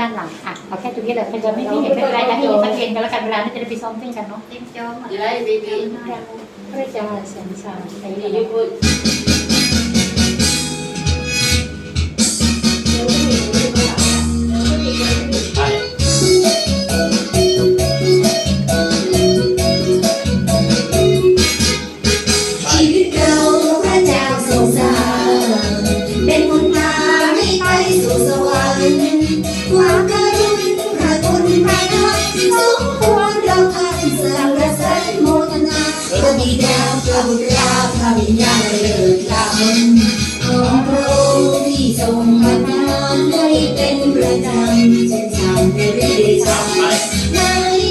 ด้านหลังอะเอาแค่ตรงนี้เลยมันจะไม่ไม่เห็นไม่เป็นไรนะให้เห็นชัดเย็นกันแล้วกันเวลานี้จะได้ไปซ้อมเต้นกันเนาะ Jadi baby. Mereka jangan sensasi. Jadi you put บิดวพระบุตรพระวิญญาณเลิศล้ำของพระองค์ที่ทรงบันดาลได้เป็นประจำจะจำได้จำใน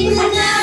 พระนาม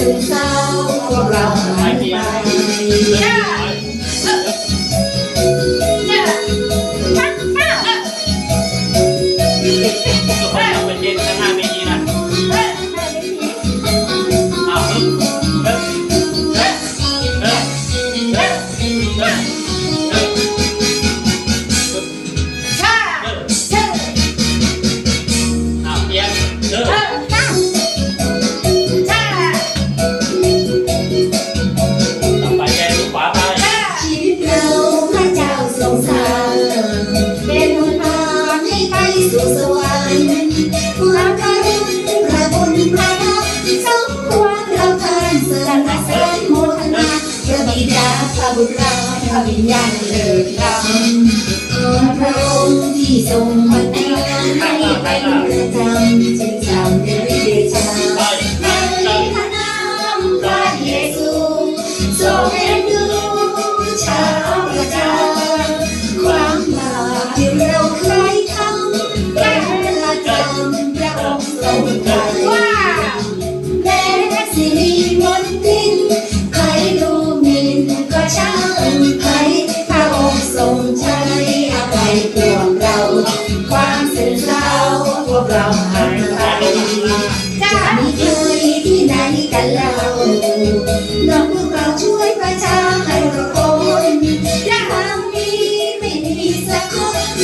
ถึงเศร้าพวกเราหายไป พระวิญญาณเลิศล้ำพระองค์ที่ทรงมาตั้นให้เป็นประจำ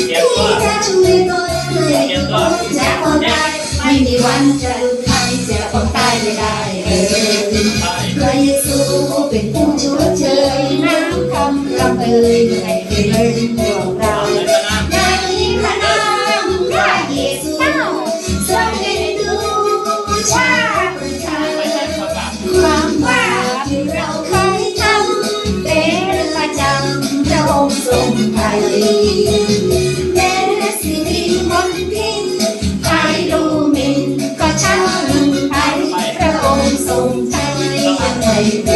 เจ็บก็เจ็ก็เจ็บคนตายไม่มีวันจะลืมใครเสียคนตายได้เออพระเยซูเป็นผู้ชดเชยน้ำคำรำเอ่ยในคืนของเราในพระนามพระเยซูทรงเป็นดูชาประชาความว่าที่เราเคยทำเป็นประจำพระองค์ทย Ay,